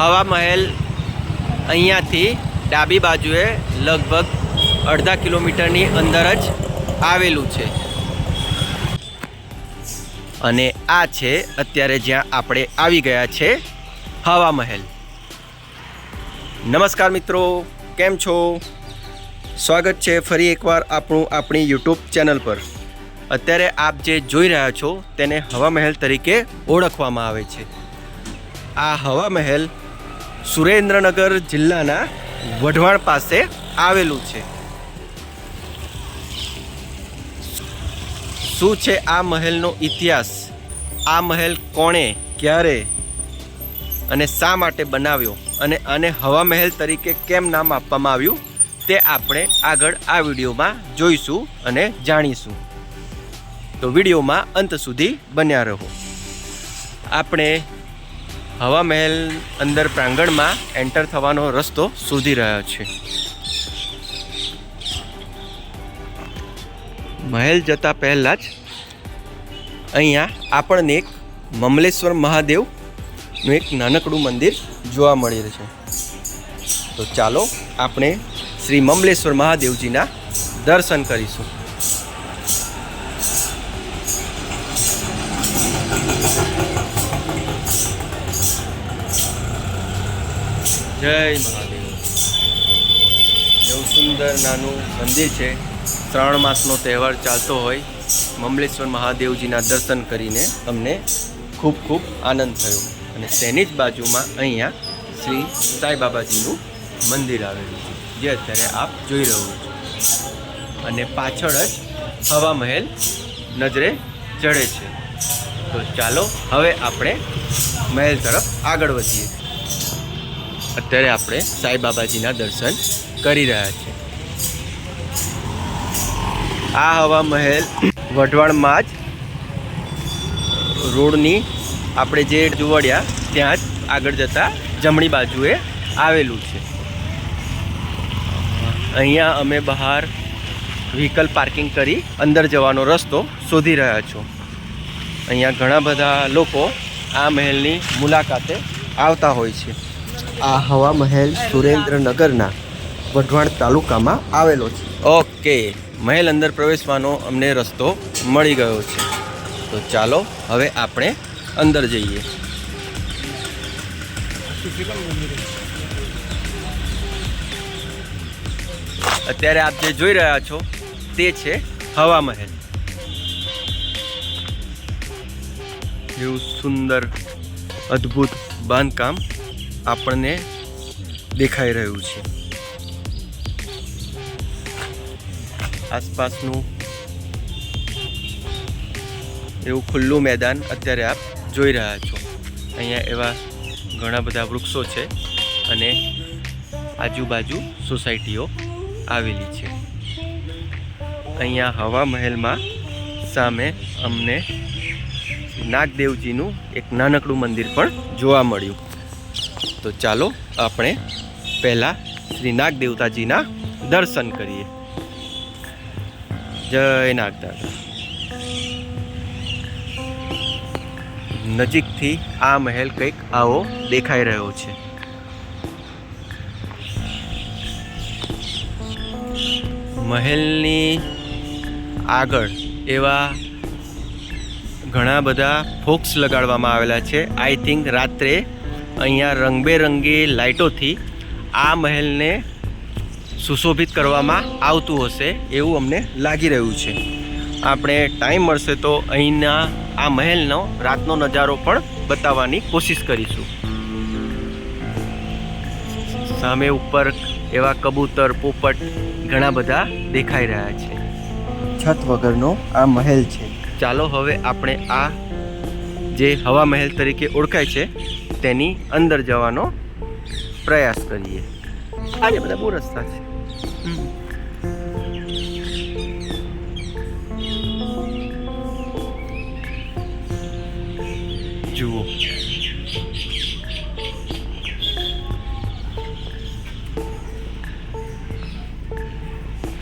હવા મહેલ અહીંયાથી ડાબી બાજુએ લગભગ અડધા કિલોમીટરની અંદર જ આવેલું છે. અને આ છે અત્યારે જ્યાં આપણે આવી ગયા છે હવા મહેલ. નમસ્કાર મિત્રો, કેમ છો? સ્વાગત છે ફરી એકવાર આપણું આપણી યુટ્યુબ ચેનલ પર. અત્યારે આપ જે જોઈ રહ્યા છો તેને હવા મહેલ તરીકે ઓળખવામાં આવે છે. આ હવા મહેલ સુરેન્દ્રનગર જિલ્લાના વઢવાણ પાસે આવેલું છે. શું છે આ મહેલનો ઇતિહાસ? આ મહેલ કોણે, ક્યારે અને શા માટે બનાવ્યો અને આને હવા મહેલ તરીકે કેમ નામ આપવામાં આવ્યું તે આપણે આગળ આ વિડીયોમાં જોઈશું અને જાણીશું. તો વિડીયોમાં અંત સુધી બન્યા રહો. આપણે હવા મહેલ અંદર પ્રાંગણમાં એન્ટર થવાનો રસ્તો શોધી રહ્યો છે. મહેલ જતા પહેલાં જ અહીંયા આપણને એક મમલેશ્વર મહાદેવનું એક નાનકડું મંદિર જોવા મળી છે. તો ચાલો આપણે શ્રી મમલેશ્વર મહાદેવજીના દર્શન કરીશું. જય મહાદેવ. એવું સુંદર નાનું મંદિર છે. શ્રાવણ માસનો તહેવાર ચાલતો હોય. મમલેશ્વર મહાદેવજીના દર્શન કરીને અમને ખૂબ ખૂબ આનંદ થયો. અને તેની જ બાજુમાં અહીંયા શ્રી સાંઈ બાબાજીનું મંદિર આવેલું છે, જે અત્યારે આપ જોઈ રહ્યો છો. અને પાછળ જ હવા મહેલ નજરે ચડે છે. તો ચાલો, હવે આપણે મહેલ તરફ આગળ વધીએ. અત્યારે આપણે સાંઈ બાબાજીના દર્શન કરી રહ્યા છીએ. આ હવા મહેલ વઢવાણમાં જ રોડની આપણે જે જુવડ્યા ત્યાં જ આગળ જતાં જમણી બાજુએ આવેલું છે. અહીંયા અમે બહાર વ્હીકલ પાર્કિંગ કરી અંદર જવાનો રસ્તો શોધી રહ્યા છો. અહીંયા ઘણા બધા લોકો આ મહેલની મુલાકાતે આવતા હોય છે. આ હવા મહેલ સુરેન્દ્રનગરના વઢવાણ તાલુકામાં આવેલો છે. ઓકે, મહેલ અંદર પ્રવેશવાનો અમને રસ્તો મળી ગયો છે. તો ચાલો, હવે આપણે અંદર જઈએ. અત્યારે આપ જે જોઈ રહ્યા છો, તે છે હવા મહેલ એવું સુંદર, અદ્ભુત બાંધકામ આપણને દેખાઈ રહ્યું છે. આસપાસનું એવું ખુલ્લું મેદાન અત્યારે આપ જોઈ રહ્યા છો. અહીંયા એવા ઘણા બધા વૃક્ષો છે અને આજુબાજુ સોસાયટીઓ આવેલી છે. અહીંયા હવા મહેલમાં સામે અમને નાગદેવજીનું એક નાનકડું મંદિર પણ જોવા મળ્યું. તો ચાલો આપણે પહેલાં શ્રી નાગ દેવતાજીના દર્શન કરીએ. જય નાગદાદા નજીકથી આ મહેલ કંઈક આવો દેખાઈ રહ્યો છે. મહેલની આગળ એવા ઘણા બધા ફોક્સ લગાડવામાં આવેલા છે. આઈ થિંક રાત્રે અહીંયા રંગબેરંગી લાઇટોથી આ મહેલને સુશોભિત કરવામાં આવતું હશે એવું અમને લાગી રહ્યું છે. આપણે ટાઈમ મળશે તો અહીંના આ મહેલનો રાતનો નજારો પણ બતાવવાની કોશિશ કરીશું. સામે ઉપર એવા કબૂતર પોપટ ઘણા બધા દેખાઈ રહ્યા છે. છત વગરનો આ મહેલ છે. ચાલો હવે આપણે આ જે હવા મહેલ તરીકે ઓળખાય છે તેની અંદર જવાનો પ્રયાસ કરીએ. આજે બધા બહુ રસ્તા છે જુઓ.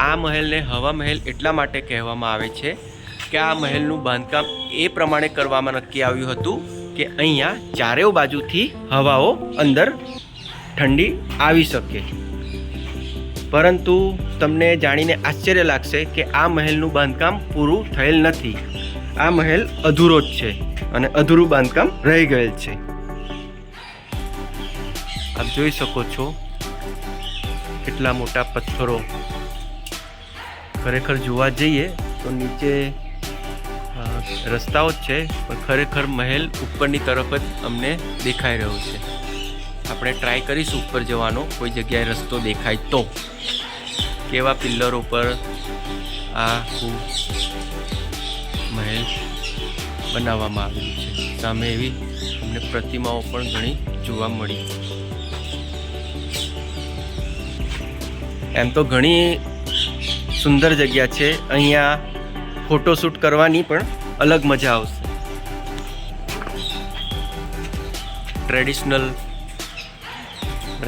આ મહેલને હવા મહેલ એટલા માટે કહેવામાં આવે છે કે આ મહેલનું બાંધકામ એ પ્રમાણે કરવામાં નક્કી આવ્યું હતું કે અહીંયા ચારેય બાજુથી હવાઓ અંદર ઠંડી આવી શકે. પરંતુ તમને જાણીને આશ્ચર્ય લાગશે કે આ મહેલનું બાંધકામ પૂરું થયેલ નથી. આ મહેલ અધૂરો જ છે અને અધૂરું બાંધકામ રહી ગયેલ છે. આપ જોઈ શકો છો કેટલા મોટા પથ્થરો. ખરેખર જોવા જઈએ તો નીચે રસ્તાઓ જ છે, પણ ખરેખર મહેલ ઉપરની તરફ જ અમને દેખાઈ રહ્યો છે. આપણે ટ્રાય કરીશું ઉપર જવાનો, કોઈ જગ્યાએ રસ્તો દેખાય તો. કેવા પિલ્લરો પર આ મહેલ બનાવવામાં આવેલું છે. સામે એવી અમને પ્રતિમાઓ પણ ઘણી જોવા મળી. એમ તો ઘણી સુંદર જગ્યા છે. અહીંયા ફોટોશૂટ કરવાની પણ અલગ મજા આવશે. ટ્રેડિશનલ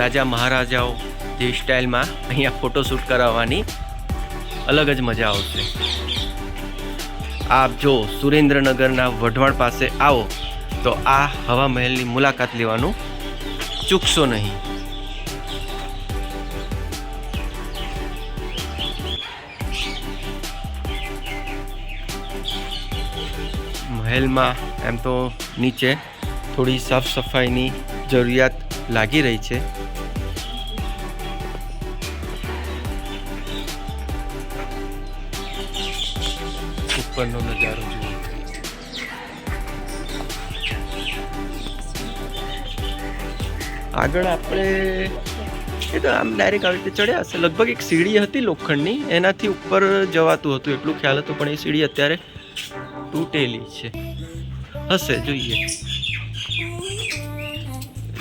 રાજા મહારાજાઓ જે સ્ટાઇલમાં અહીંયા ફોટોશૂટ કરાવવાની અલગ જ મજા આવશે. આપ જો સુરેન્દ્રનગરના વઢવાણ પાસે આવો, તો આ હવા મહેલની મુલાકાત લેવાનું ચૂકશો નહીં. મહેલમાં એમ તો નીચે થોડી સાફ સફાઈની જરૂરિયાત લાગી રહી છે. ઉપરનો નજારો જુઓ. આગળ આપણે એ તો આમ ડાયરેક્ટ આવી રીતે ચડ્યા હશે. લગભગ એક સીડી હતી લોખંડની. એનાથી ઉપર જવાતું હતું, એટલું ખ્યાલ હતું, પણ એ સીડી અત્યારે તૂટેલી છે. હશે, જોઈએ.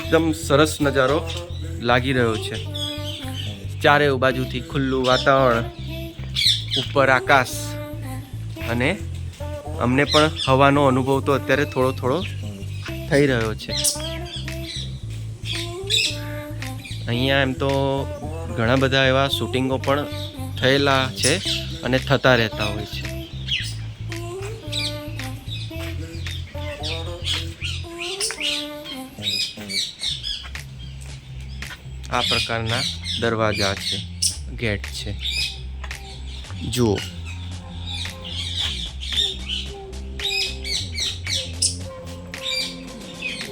એકદમ સરસ નજારો લાગી રહ્યો છે. ચારે બાજુથી ખુલ્લું વાતાવરણ, ઉપર આકાશ અને અમને પણ હવાનો અનુભવ તો અત્યારે થોડો થોડો થઈ રહ્યો છે. અહીંયા એમ તો ઘણા બધા એવા શૂટિંગો પણ થયેલા છે અને થતા રહેતા હોય છે. આ પ્રકારના દરવાજા છે, ગેટ છે. જુઓ.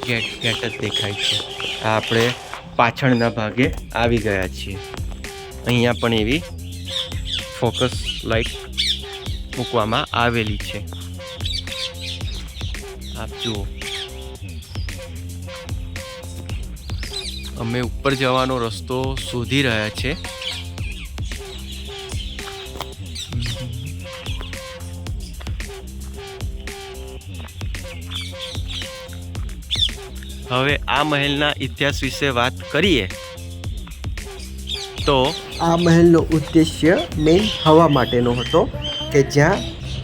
ગેટ ગેટ જ દેખાય છે. આપણે પાછળના ભાગે આવી ગયા છીએ. અહીંયા પણ એવી ફોકસ લાઇટ મૂકવામાં આવેલી છે. આપ જુઓ. અમે ઉપર જવાનો રસ્તો શોધી રહ્યા છે. હવે આ મહેલના ઇતિહાસ વિશે વાત કરીએ. તો આ મહેલનો ઉદ્દેશ્ય મેઇન હવા માટેનો હતો કે જ્યાં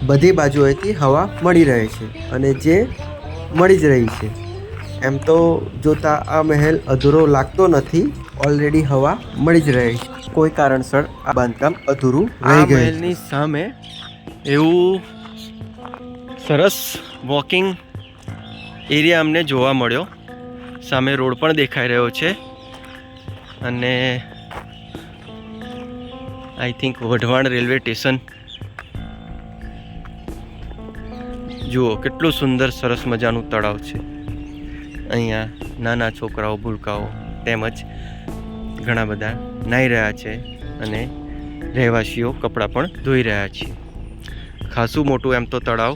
બધી બાજુએથી હવા મળી રહે છે અને જે મળી જ રહી છે. એમ તો જોતા આ મહેલ અધૂરો લાગતો નથી. ઓલરેડી હવા મળી જ રહી છે. કોઈ કારણસર આ બાંધકામ અધૂરું રહી ગયું મહેલની સામે એવું સરસ વોકિંગ એરિયા અમને જોવા મળ્યો. સામે રોડ પણ દેખાઈ રહ્યો છે. અને I think Wadhwan railway station. જુઓ કેટલું સુંદર સરસ મજાનું તળાવ છે. અહીંયા નાના છોકરાઓ, ભૂલકાઓ તેમજ ઘણા બધા નાહી રહ્યા છે અને રહેવાસીઓ કપડાં પણ ધોઈ રહ્યા છે. ખાસું મોટું એમ તો તળાવ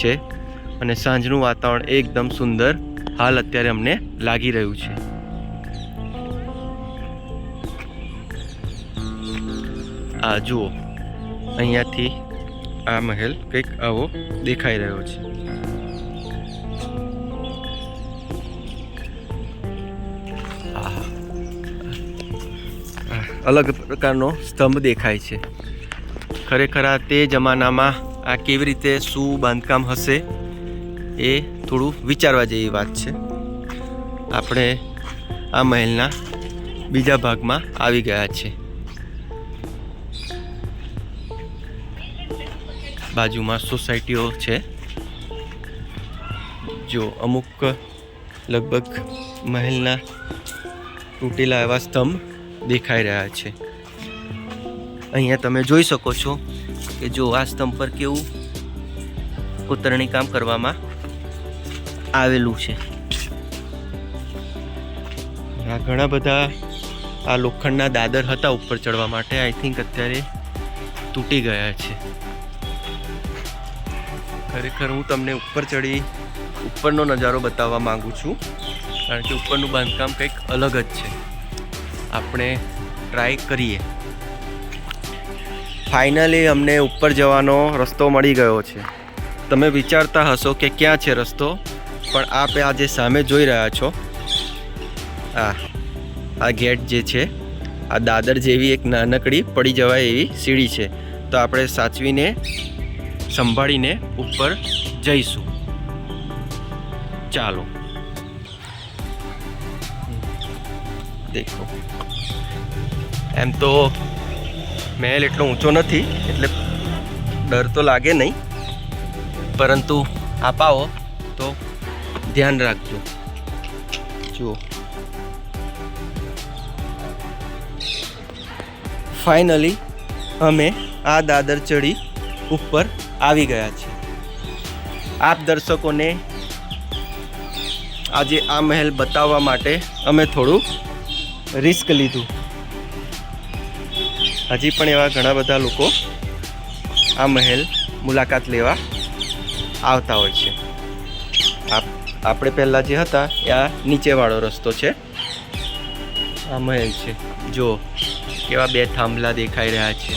છે અને સાંજનું વાતાવરણ એકદમ સુંદર હાલ અત્યારે અમને લાગી રહ્યું છે. આ જુઓ, અહીંયાથી આ મહેલ કંઈક આવો દેખાઈ રહ્યો છે. અલગ પ્રકારનો સ્તંભ દેખાય છે. ખરેખર આ તે જમાનામાં આ કેવી રીતે શું બાંધકામ હશે એ થોડું વિચારવા જેવી વાત છે. આપણે આ મહેલના બીજા ભાગમાં આવી ગયા છે. બાજુમાં સોસાયટીઓ છે. જો અમુક લગભગ મહેલના તૂટેલા એવા સ્તંભ દેખાઈ રહ્યા છે. અહીંયા તમે જોઈ શકો છો કે જો આ સ્તંભ પર કેવું કોતરણી કામ કરવામાં આવેલું છે. આ ઘણા બધા આ લોખંડના દાદર હતા ઉપર ચડવા માટે. આઈ થિંક અત્યારે તૂટી ગયા છે. ખરેખર હું તમને ઉપર ચડી ઉપરનો નજારો બતાવવા માગું છું. કારણ કે ઉપરનું બાંધકામ કંઈક અલગ જ છે. આપણે ટ્રાય કરીએ. ફાઇનલી અમને ઉપર જવાનો રસ્તો મળી ગયો છે. તમે વિચારતા હશો કે ક્યાં છે રસ્તો, પણ આપ આ જે સામે જોઈ રહ્યા છો. આ આ ગેટ જે છે, આ દાદર જેવી એક નાનકડી પડી જવાય એવી સીડી છે. તો આપણે સાચવીને, સંભાળીને ઉપર જઈશું. ચાલો. દેખો. એમ તો મહેલ એટલો ઊંચો નથી, એટલે ડર તો લાગે નહીં. પરંતુ આપાવો તો ધ્યાન રાખજો. જુઓ. ફાઇનલી અમે આ દાદર ચડી ઉપર આવી ગયા છીએ. આપ દર્શકોને આજે આ મહેલ બતાવવા માટે અમે થોડું રિસ્ક લીધું. હજી પણ એવા ઘણા બધા લોકો આ મહેલ મુલાકાત લેવા આવતા હોય છે. આપ, આપણે પહેલાં જે હતા, એ આ નીચેવાળો રસ્તો છે. આ મહેલ છે. જો, કેવા બે થાંભલા દેખાઈ રહ્યા છે.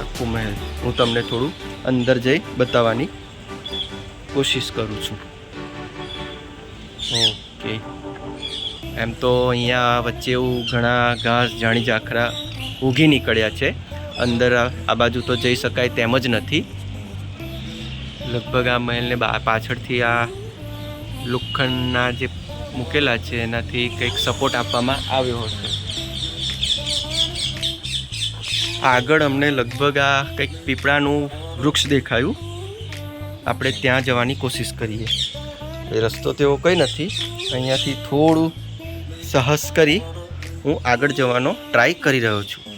આખું મહેલ. હું તમને થોડું અંદર જઈ બતાવવાની કોશિશ કરું છું. ઓકે. એમ તો અહીંયા વચ્ચે એવું ઘણા ઘાસ જાણી ઝાખરા ઉગી નીકળ્યા છે. અંદર આ બાજુ તો જઈ શકાય તેમ જ નથી. લગભગ આ મહેલને પાછળથી આ લોખંડના જે મૂકેલા છે, એનાથી કંઈક સપોર્ટ આપવામાં આવ્યો હશે. આગળ અમને લગભગ આ કંઈક પીપળાનું વૃક્ષ દેખાયું. આપણે ત્યાં જવાની કોશિશ કરીએ. એ રસ્તો તેવો કંઈ નથી. અહીંયાથી થોડું સાહસ કરી હું આગળ જવાનો ટ્રાય કરી રહ્યો છું.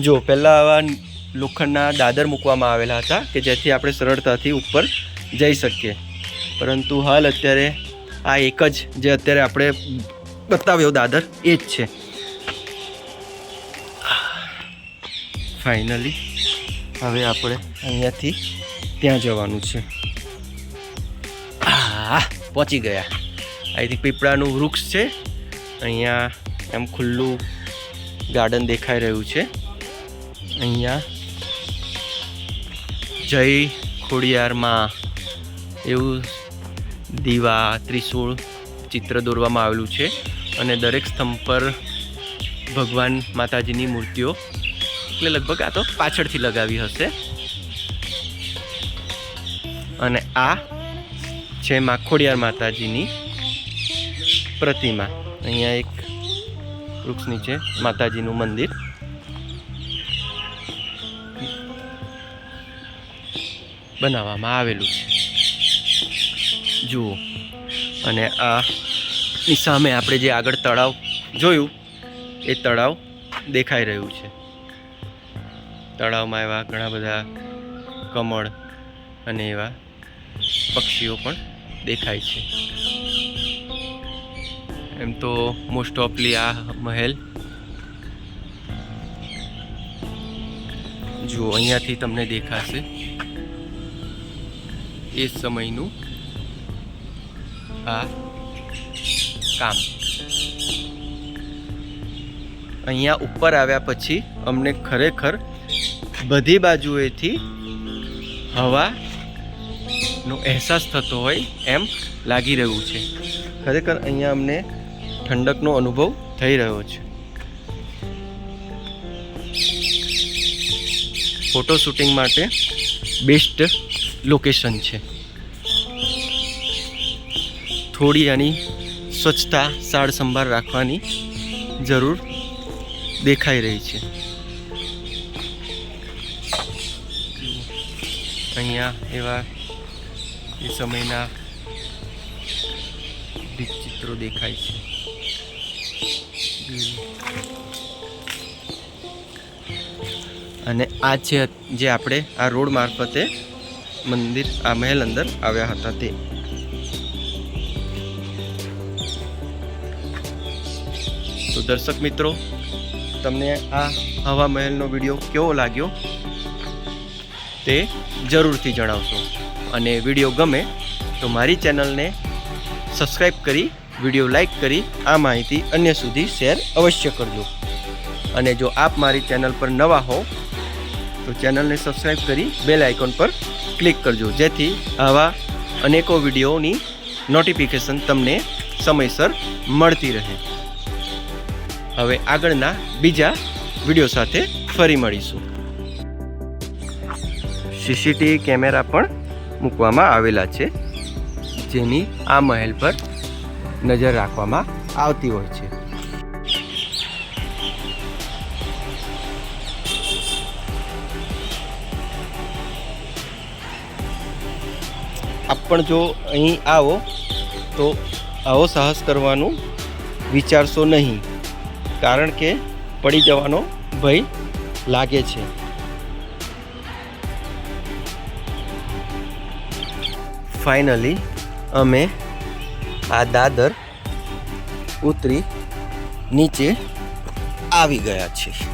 જો, પહેલાં આવા લોખંડના દાદર મૂકવામાં આવેલા હતા કે જેથી આપણે સરળતાથી ઉપર જઈ શકીએ. પરંતુ હાલ અત્યારે આ એક જ જે અત્યારે આપણે બતાવ્યો દાદર, એ જ છે. ફાઇનલી હવે આપણે અહીંયાથી ત્યાં જવાનું છે. હા પહોંચી ગયા. આઈ થિંક પીપળાનું વૃક્ષ છે. અહીંયા એમ ખુલ્લું ગાર્ડન દેખાઈ રહ્યું છે. અહીંયા જય ખોડિયારમાં એવું દીવા, ત્રિશૂળ ચિત્ર દોરવામાં આવેલું છે અને દરેક સ્તંભ પર ભગવાન માતાજીની મૂર્તિઓ. એટલે લગભગ આ તો પાછળથી લગાવી હશે. અને આ છે માખોડિયાર માતાજીની પ્રતિમા. અહીંયા એક વૃક્ષ નીચે માતાજીનું મંદિર. બનાવવામાં આવેલું છે. જુઓ. અને આ સામે આપણે જે આગળ તળાવ જોયું, એ તળાવ દેખાઈ રહ્યું છે. તળાવમાં એવા ઘણા બધા કમળ અને એવા પક્ષીઓ પણ દેખાય છે. એમ તો મોસ્ટ ઓફલી આ મહેલ. જુઓ અહીંયાથી તમને દેખાશે. એ સમયનું આ કામ. અહીંયા ઉપર આવ્યા પછી અમને ખરેખર બધી બાજુએથી હવાનો અહેસાસ થતો હોય એમ લાગી રહ્યું છે. ખરેખર અહીંયા અમને ઠંડકનો અનુભવ થઈ રહ્યો છે. ફોટો શૂટિંગ માટે બેસ્ટ લોકેશન છે. થોડી આની સ્વચ્છતા સાર સંભાળ રાખવાની જરૂર દેખાઈ રહી છે. અહીંયા એવા એ સમયના ચિત્રો દેખાય છે. અને આ છે જે આપણે આ રોડ મારફતે મંદિર, આ મહેલ અંદર આવ્યા હતા તે. તો દર્શક મિત્રો, તમને આ હવા મહેલનો વીડિયો કેવો લાગ્યો તે જરૂરથી જણાવશો. અને વીડિયો ગમે તો મારી ચેનલને સબસ્ક્રાઈબ કરી, વીડિયો લાઈક કરી, આ માહિતી અન્ય સુધી શેર અવશ્ય કરજો. અને જો આપ મારી ચેનલ પર નવા હો તો ચેનલને સબસ્ક્રાઈબ કરી બેલ આઇકોન પર ક્લિક કરજો. જેથી આવા અનેકો વિડીયોની નોટિફિકેશન તમને સમયસર મળતી રહે. હવે આગળના બીજા વીડિયો સાથે ફરી મળીશું. સીસીટીવી કેમેરા પણ મૂકવામાં આવેલા છે, જેની આ મહેલ પર નજર રાખવામાં આવતી હોય છે. આપ પણ જો અહીં આવો, તો આવો સાહસ કરવાનું વિચારશો નહીં. કારણ કે પડી જવાનો ભય લાગે છે. ફાઇનલી અમે આ દાદર ઉતરી નીચે આવી ગયા છીએ.